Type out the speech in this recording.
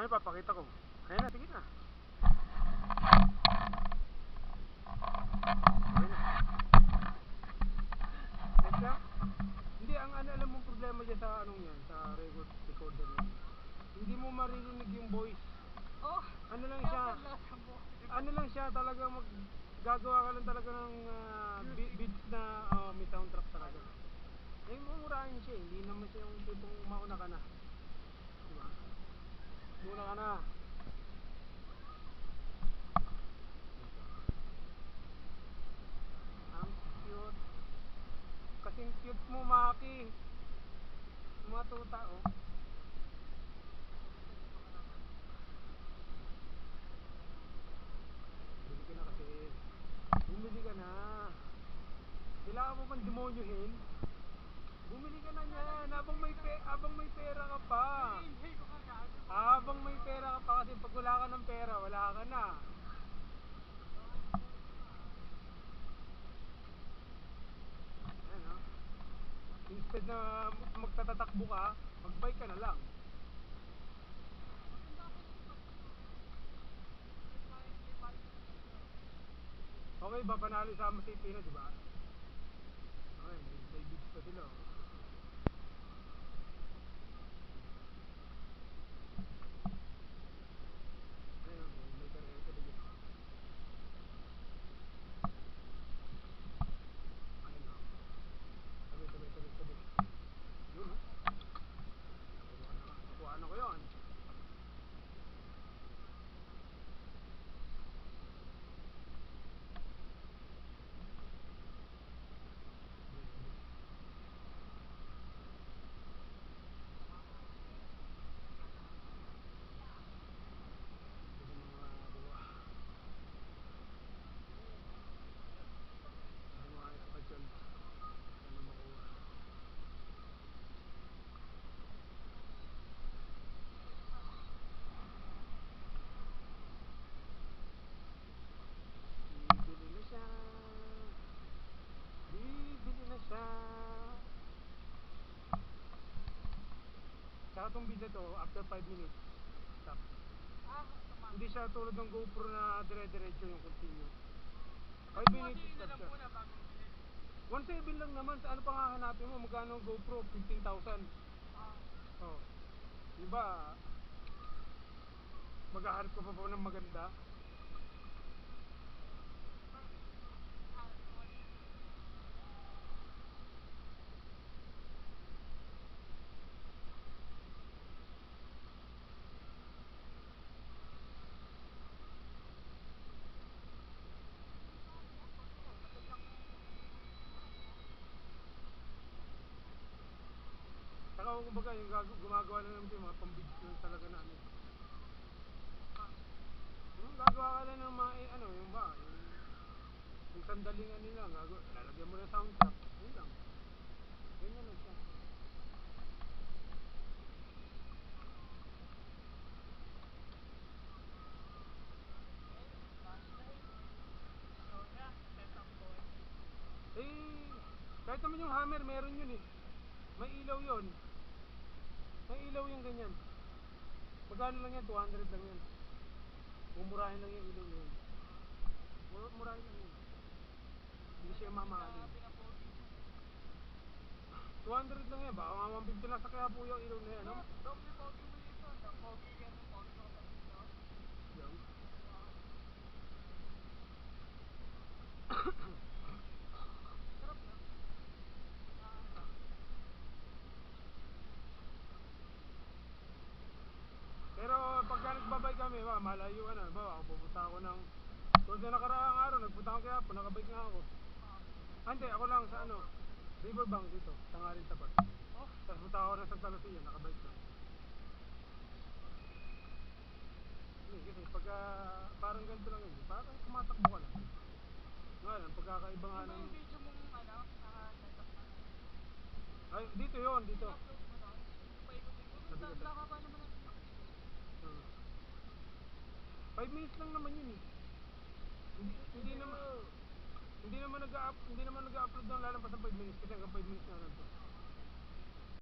Ano papakita ko? Ayun na, sige na. Hindi, ang ano, alam mong problema dyan sa anong yan, sa record recorder yan. Hindi mo maririnig yung voice. Oh, Ano lang siya, ano lang siya talaga mag gagawa ka lang talaga ng bi- beats na ah, may soundtrack talaga. Eh, mumurahin siya, eh. hindi naman siya yung tipong mauna ka na. Muna ka na. Ang cute. Kasing cute mo, Maki. Matuta, oh. Bumili ka na kasi. Bumili ka na. Kailangan mo bang demonyohin? Bumili ka na niyan. Habang may, pe habang may pera ka pa. Habang may pera ka pa kasi pag wala ka ng pera, wala ka na. Ayan, oh. Instead na magtatatakbo ka, magbike ka na lang. Okay ba panalo sa Ama na, di ba? Okay, may, beats pa sila. oh. Ayun, may, may karera pa dito. Ayun na. Tabi, tabi, tabi, tabi. Yun, oh. Nakuha na, nakuha na ko yun. Ito yung mga buwa. Ito yung mga kapatyan. Ano makuha. Bibili na siya. Bibili na siya. Saka itong video to, after 5 minutes, stop. Ah, tama. Hindi siya tulad ng GoPro na dire-diretso yung continue. 5 Pag minutes, stop siya. muna bago bilhin. 1.7 lang naman, sa ano pa nga hanapin mo? Magkano ang GoPro? 15,000. Ah, Oh. Diba? Maghahanap ka pa ba ng maganda? Kung kumbaga yung gumagawa lang naman yung mga pambidyo lang talaga na ano. Yung gagawa ka lang ng mga eh, ano, yung ba, yung, yung sandaling ano lang, gagawa, lalagyan mo ng soundtrack, yun lang. Ganyan lang siya. Eh, kahit naman yung hammer, meron yun eh. May ilaw yun. Ilaw yung ganyan. Magkano lang yan? 200 lang yan. Mumurahin lang yung ilaw yun. Mur- Murahin lang yun. Hindi siya mamahalin. Sabi na pogi. 200 lang yan. Baka mga 150 lang sa kaya po yung ilaw na yan. No? Doble pogi mo dito. The pogi ka ng pogi ko kapatid ko. Yan. Sarap na. Ah, Pero pagka nagbabay kami, ba, malayo ano, ba, ako pupunta ako ng tulad na nakaraang araw, nagpunta ako kaya po, nakabike nga ako. Ah, hindi, ako lang sa ano, Riverbank dito, tangarin tapat. Oh, Tapos punta ako ng Santa Lucia, nakabike lang. Hindi, kasi pagka parang ganito lang yun, parang tumatakbo ka lang. Nga lang, pagkakaiba nga ano ng... yung video mong ano, naka-setup na? Ay, dito yon dito. Na. Sabi ka pa 5 minutes lang naman yun eh. Hindi, hindi naman hindi naman nag-upload hindi naman nag-upload ng lalampas ng 5 minutes kasi hanggang 5 minutes na lang.